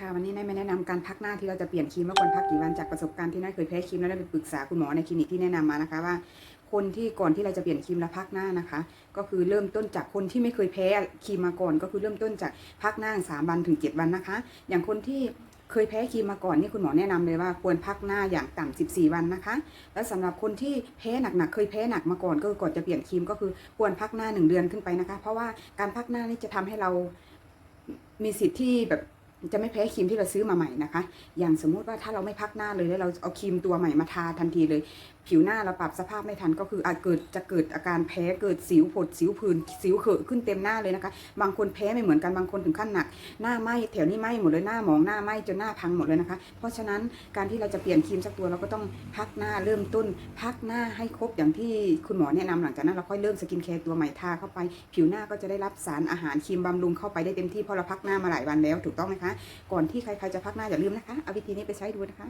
ค่ะวันนี้นายมาแนะนำการพักหน้าที่เราจะเปลี่ยนครีมว่าควรพักกี่วันจากประสบการณ์ที่นายเคยแพ้ครีมแล้วได้ไปปรึกษาคุณหมอในคลินิกที่แนะนำมานะคะว่าคนที่ก่อนที่เราจะเปลี่ยนครีมแล้วพักหน้านะคะ ก็คือเริ่มต้นจากคนที่ไม่เคยแพ้ครีมมาก่อน ก็คือเริ่มต้นจากพักหน้าสามวันถึงเจ็ดวันนะคะ อย่างคนที่เคยแพ้ครีมมาก่อนนี่คุณหมอแนะนำเลยว่าควรพักหน้าอย่างต่ำ14 วันนะคะ แล้วสำหรับคนที่แพ้หนักๆเคยแพ้หนักมาก่อนก็คือก่อนจะเปลี่ยนครีมก็คือควรพักหน้าหนึ่งเดือนขึ้นไปนะคะ เพราะว่าการพักหน้านี่จะทำให้เรามีสิทธิ์ที่แบบ จะไม่แพ้ครีมที่เราซื้อมาใหม่นะคะ อย่างสมมุติว่าถ้าเราไม่พักหน้าเลยแล้วเราเอาครีมตัวใหม่มาทาทันทีเลย ผิวหน้าเราปรับสภาพไม่ทันก็คืออาจเกิดจะเกิดอาการแพ้เกิดสิวผดสิวผื่นสิวเขอะขึ้นเต็มหน้าเลยนะคะ บางคนแพ้ไม่เหมือนกันบางคนถึงขั้นหนัก หน้าไหมแถวนี้ไหมหมดเลยหน้าหมองหน้าไหมจนหน้าพังหมดเลยนะคะ เพราะฉะนั้นการที่เราจะเปลี่ยนครีมสักตัวเราก็ต้องพักหน้าเริ่มต้น พักหน้าให้ครบอย่างที่คุณหมอแนะนำหลังจากนั้นเราค่อยเริ่มสกินแคร์ตัวใหม่ทาเข้าไป ผิวหน้าก็จะได้รับสารอาหารครีมบำรุงเข้าไปได้เต็มที่เพราะเราพักหน้ามาหลายวันแล้วถูกต้องไหมคะก่อนที่ใครๆจะพักหน้าอย่าลืมนะคะ เอาวิธีนี้ไปใช้ดูนะคะ